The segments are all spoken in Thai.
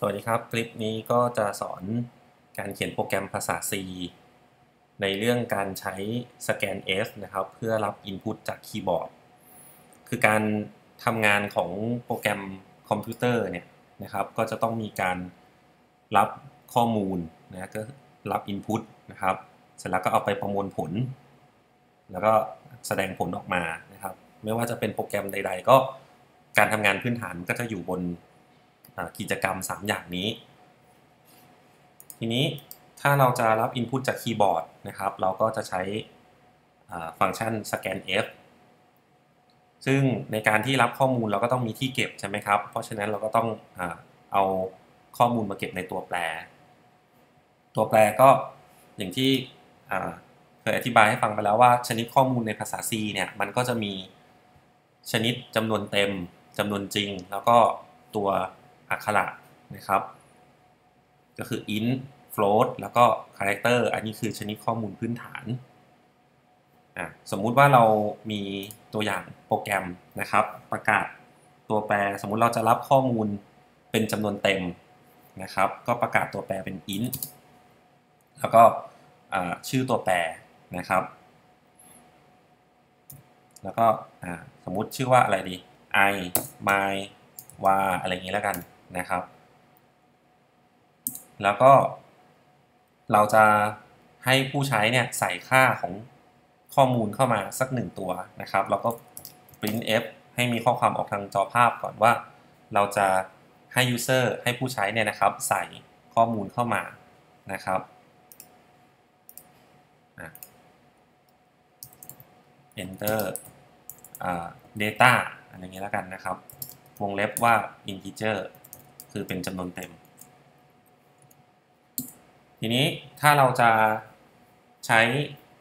สวัสดีครับ คลิปนี้ก็จะสอนการเขียนโปรแกรมภาษา C ในเรื่องการใช้สแกน F นะครับ เพื่อรับ Input จากคีย์บอร์ด คือการทำงานของโปรแกรมคอมพิวเตอร์เนี่ยนะครับ ก็จะต้องมีการรับข้อมูลนะก็รับ Input นะครับ เสร็จแล้วก็เอาไปประมวลผล แล้วก็แสดงผลออกมานะครับ ไม่ว่าจะเป็นโปรแกรมใด ๆ ก็การทำงานพื้นฐานก็จะอยู่บน กิจกรรม 3 อย่างนี้ ทีนี้ถ้าเราจะรับ Input จากคีย์บอร์ดนะครับ เราก็จะใช้ฟังก์ชัน scanf ซึ่งในการที่รับข้อมูลเราก็ต้องมีที่เก็บใช่ไหมครับ เพราะฉะนั้นเราก็ต้องเอาข้อมูลมาเก็บในตัวแปร ตัวแปรก็อย่างที่เคยอธิบายให้ฟังไปแล้วว่า ชนิดข้อมูลในภาษา C เนี่ยมันก็จะมีชนิดจำนวนเต็มจำนวนจริง แล้วก็ตัว อักขระนะครับ ก็คือ int float แล้วก็ character อันนี้คือชนิดข้อมูลพื้นฐานสมมุติว่าเรามีตัวอย่างโปรแกรมนะครับ ประกาศตัวแปรสมมุติเราจะรับข้อมูลเป็นจำนวนเต็มนะครับ ก็ประกาศตัวแปรเป็น int แล้วก็ชื่อตัวแปรนะครับ แล้วก็สมมุติชื่อว่าอะไรดี i my var อะไรอย่างนี้แล้วกัน นะครับ แล้วก็ เราจะให้ผู้ใช้เนี่ยใส่ค่าของข้อมูลเข้ามาสักหนึ่งตัวนะครับ แล้วก็ printf ให้มีข้อความออกทางจอภาพก่อนว่า เราจะให้ user ให้ผู้ใช้เนี่ยนะครับ ใส่ข้อมูลเข้ามานะครับ enter data อะไรอย่างนี้แล้วกันนะครับ วงเล็บว่า integer คือเป็นจำนวนเต็ม ทีนี้ถ้าเราจะใช้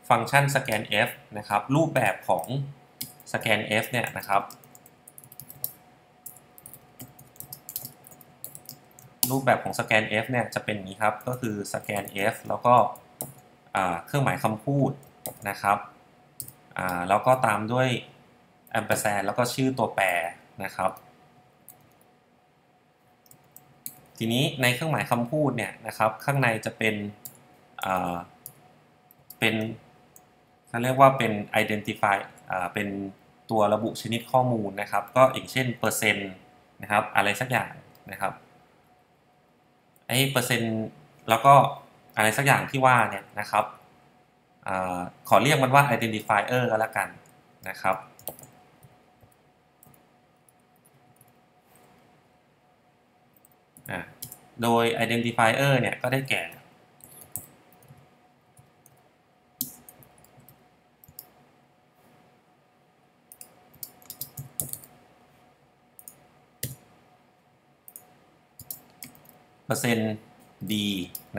ฟังก์ชัน scanf นะครับ รูปแบบของ scanf เนี่ยนะครับ รูปแบบของ scanf เนี่ยจะเป็นนี้ครับ ก็คือ scanf แล้วก็เครื่องหมายคำพูดนะครับแล้วก็ตามด้วย ampersand แล้วก็ชื่อตัวแปรนะครับ ทีนี้ในเครื่องหมายคำพูดเนี่ยนะครับ ข้างในจะเป็นเป็นเขาเรียกว่าเป็น identify เป็นตัวระบุชนิดข้อมูลนะครับ ก็อย่างเช่นเปอร์เซ็นต์นะครับ อะไรสักอย่างนะครับไอ้เปอร์เซ็นต์แล้วก็อะไรสักอย่างที่ว่าเนี่ยนะครับอขอเรียกมันว่า identifier ก็แล้วกันนะครับ โดย identifier เนี่ยก็ได้แก่ เปอร์เซ็นต์ d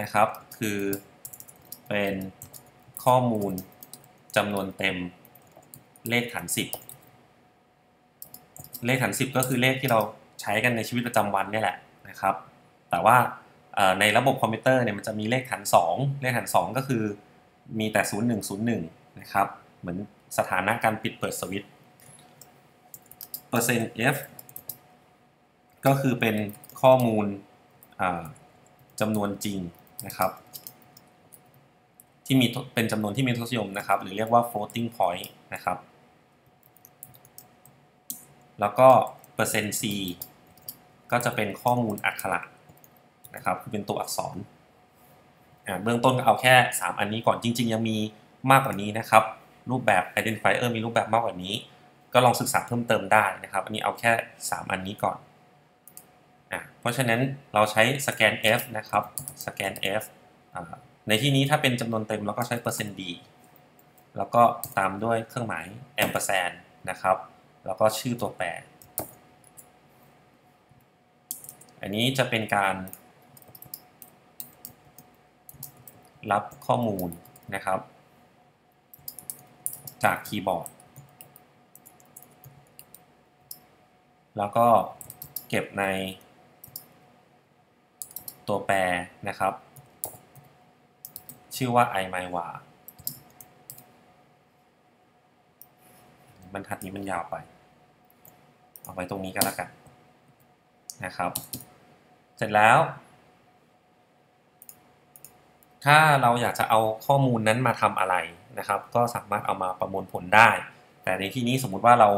นะครับ คือเป็นข้อมูลจำนวนเต็มเลขฐาน 10 เลขฐาน 10 ก็คือเลขที่เราใช้กันในชีวิตประจำวันนี่แหละนะครับ แต่ว่าในระบบคอมพิวเตอร์เนี่ยมันจะมีเลขฐาน 2 เลขฐาน 2 ก็คือมีแต่ 0101 นะครับ เหมือนสถานะการปิดเปิดสวิตช์เปอร์เซ็นต์ f ก็คือเป็นข้อมูลจำนวนจริงนะครับ ที่มีเป็นจำนวนที่มีทศนิยมนะครับ หรือเรียกว่า floating point นะครับ แล้วก็เปอร์เซ็นต์ c ก็จะเป็นข้อมูลอักขระ นะครับคือเป็นตัวอักษรเบื้องต้นก็เอาแค่ 3 อันนี้ก่อนจริง ๆ ยังมีมากกว่านี้นะครับ รูปแบบ identifier มีรูปแบบมากกว่านี้ ก็ลองศึกษาเพิ่มเติมได้นะครับ อันนี้เอาแค่ 3 อันนี้ก่อนเพราะฉะนั้นเราใช้ scan f นะครับ scan f ในที่นี้ถ้าเป็นจำนวนเต็มเราก็ใช้เปอร์เซ็นต์ดีแล้วก็ตามด้วยเครื่องหมาย ampersand นะครับ แล้วก็ชื่อตัวแปร อันนี้จะเป็นการ รับข้อมูลนะครับ จากคีย์บอร์ด แล้วก็เก็บในตัวแปรนะครับ ชื่อว่า i m y w a บรรทัดนี้มันยาวไป เอาไว้ตรงนี้ก็แล้วกันนะครับ เสร็จแล้ว ถ้าเราอยากจะเอาข้อมูลนั้นมาทำอะไรนะครับ ก็สามารถเอามาประมวลผลได้ แต่ในที่นี้สมมุติว่าเรา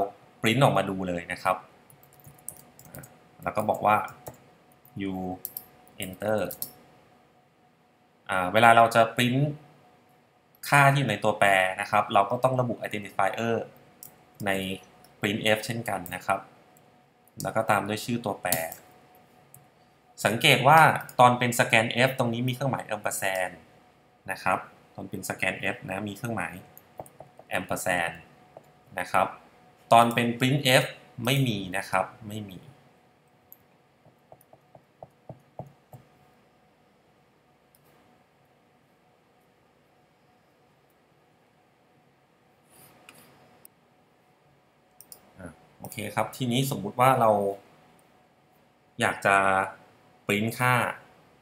ปริ้นออกมาดูเลยนะครับ แล้วก็บอกว่า you enter เวลาเราจะปริ้นค่าที่อยู่ในตัวแปรนะครับ เราก็ต้องระบุ identifier ใน printf เช่นกันนะครับ แล้วก็ตามด้วยชื่อตัวแปร สังเกตว่าตอนเป็น scan f ตรงนี้มีเครื่องหมาย ampersand นะครับ ตอนเป็น scan f นะมีเครื่องหมาย ampersand นะครับ ตอนเป็น printf ไม่มีนะครับ ไม่มี โอเคครับ ทีนี้สมมุติว่าเราอยากจะ ริ้นค่า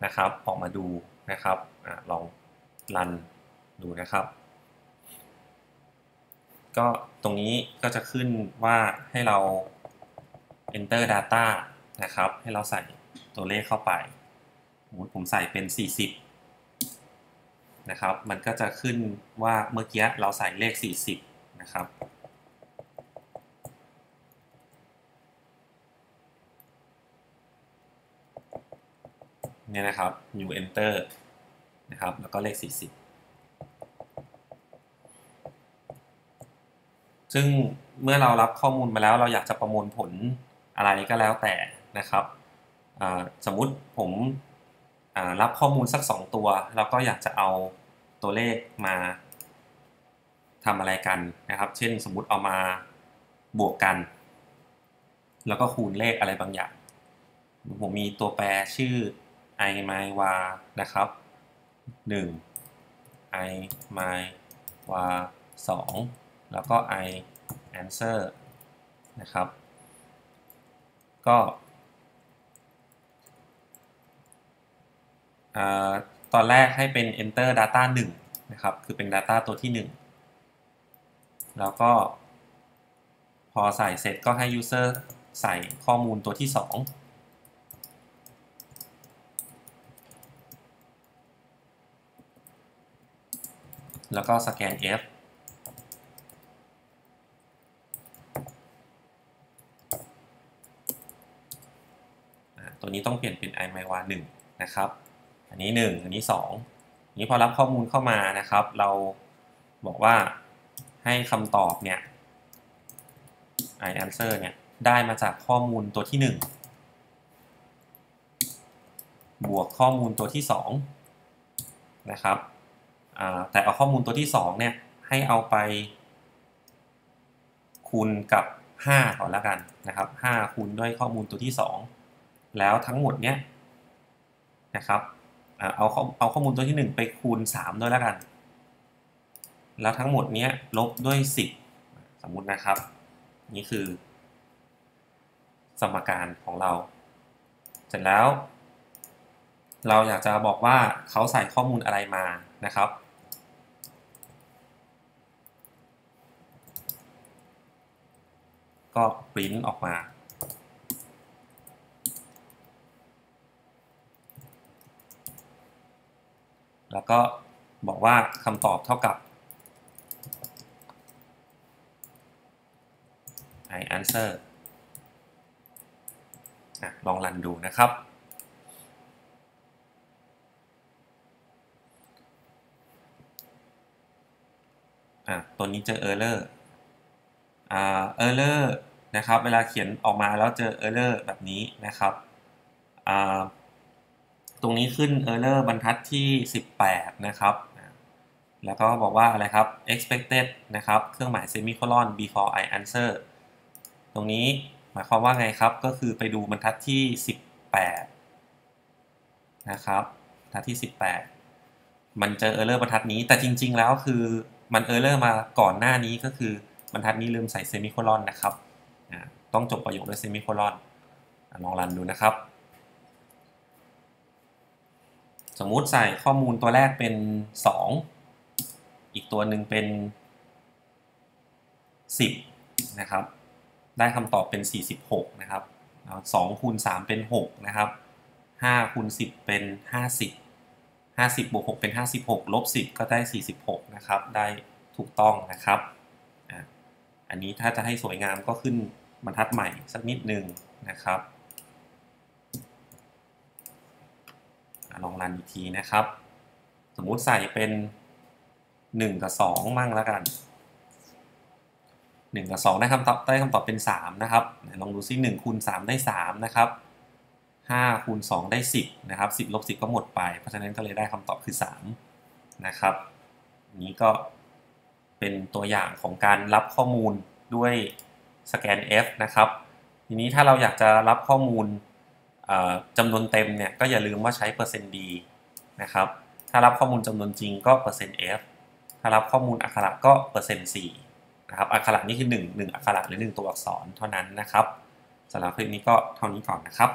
นะครับออกมาดูนะครับอลองรันดูนะครับ ก็ตรงนี้ก็จะขึ้นว่าให้เรา enter data นะครับ ให้เราใส่ตัวเลขเข้าไปผมใส่เป็น 40 นะครับ มันก็จะขึ้นว่าเมื่อกี้เราใส่เลข 40 นะครับ เนี่ยนะครับ new enter นะครับ แล้วก็เลข 40 ซึ่งเมื่อเรารับข้อมูลมาแล้ว เราอยากจะประมวลผลอะไรก็แล้วแต่นะครับ สมมุติผมรับข้อมูลสัก 2 ตัว แล้วก็อยากจะเอาตัวเลขมาทำอะไรกันนะครับ เช่นสมมุติเอามาบวกกัน แล้วก็คูณเลขอะไรบางอย่าง ผมมีตัวแปรชื่อ i my var นะครับ 1 i my var 2 แล้วก็ i answer นะครับ ก็ตอนแรกให้เป็น enter data 1 นะครับ คือเป็น data ตัวที่ 1 แล้วก็พอใส่เสร็จก็ให้ user ใส่ข้อมูลตัวที่ 2 แล้วก็สแกน F ตัวนี้ต้องเปลี่ยนเป็น i m y w a 1นะครับ อันนี้ 1 อันนี้ 2 นี้พอรับข้อมูลเข้ามานะครับ เราบอกว่าให้คำตอบเนี่ย i answer เนี่ยได้มาจากข้อมูลตัวที่ 1 บวกข้อมูลตัวที่ 2 นะครับ แต่เอาข้อมูลตัวที่ 2 เนี่ย ให้เอาไป คูณกับ 5ก่อนล้วกันนะครับ 5 คูณด้วยข้อมูลตัวที่ 2 แล้วทั้งหมดเนี้ยนะครับเอาเอาข้อมูลตัวที่ 1 ไปคูณ 3 ด้วยล้วกัน แล้วทั้งหมดเนี้ยลบด้วย 10 สมมุตินะครับ นี่คือ สมการของเรา เสร็จแล้วเราอยากจะบอกว่าเขาใส่ข้อมูลอะไรมานะครับ ก็ปริ้นออกมา แล้วก็บอกว่าคำตอบเท่ากับ i answer ลองรันดูนะครับ ตัวนี้เจอ error อ่า error นะครับ เวลาเขียนออกมาแล้วเจอ error แบบนี้นะครับ ตรงนี้ขึ้น error บรรทัดที่ 18 นะครับ แล้วก็บอกว่าอะไรครับ expected นะครับ เครื่องหมาย semicolon before I answer ตรงนี้หมายความว่าไงครับ ก็คือไปดูบรรทัดที่ 18 นะครับบรรทัดที่ 18 มันเจอ error บรรทัดนี้ แต่จริง ๆ แล้วคือมัน error มาก่อนหน้านี้ก็คือบรรทัดนี้ลืมใส่เซมิโคลอนนะครับ ต้องจบประโยคด้วยเซมิโคลอนลองรันดูนะครับ สมมุติใส่ข้อมูลตัวแรกเป็น 2 อีกตัวหนึ่งเป็น 10 นะครับ ได้คำตอบเป็น 46 นะครับ2คูณ3เป็น 6 นะครับ5คูณ10 เป็น 50 50บวก6เป็น 56ลบ10 ก็ได้ 46 นะครับ ได้ถูกต้องนะครับ อันนี้ถ้าจะให้สวยงามก็ขึ้น บรรทัดใหม่สักนิดหนึ่งนะครับลองรันอีกทีนะครับ สมมุติใส่เป็น 1 กับ 2 มั่งแล้วกัน 1 กับ 2 ได้คำตอบได้คำตอบเป็น 3 นะครับ ลองดูซิ1คูณ3ได้ 3 นะครับ5คูณ2ได้ 10 นะครับ 10ลบ10 ก็หมดไป เพราะฉะนั้นก็เลยได้คำตอบคือ 3 นะครับ นี้ก็เป็นตัวอย่างของการรับข้อมูลด้วย สแกน F นะครับ ทีนี้ถ้าเราอยากจะรับข้อมูลจำนวนเต็มเนี่ยก็อย่าลืมว่าใช้เปอร์เซ็นต์ดีนะครับ ถ้ารับข้อมูลจำนวนจริงก็เปอร์เซ็นต์ F ถ้ารับข้อมูลอักขระก็เปอร์เซ็นต์4นะครับ อักขระนี่คือ 1 1 อักขระหรือ 1 ตัวอักษรเท่านั้นนะครับสำหรับคลิปนี้ก็เท่านี้ก่อนนะครับ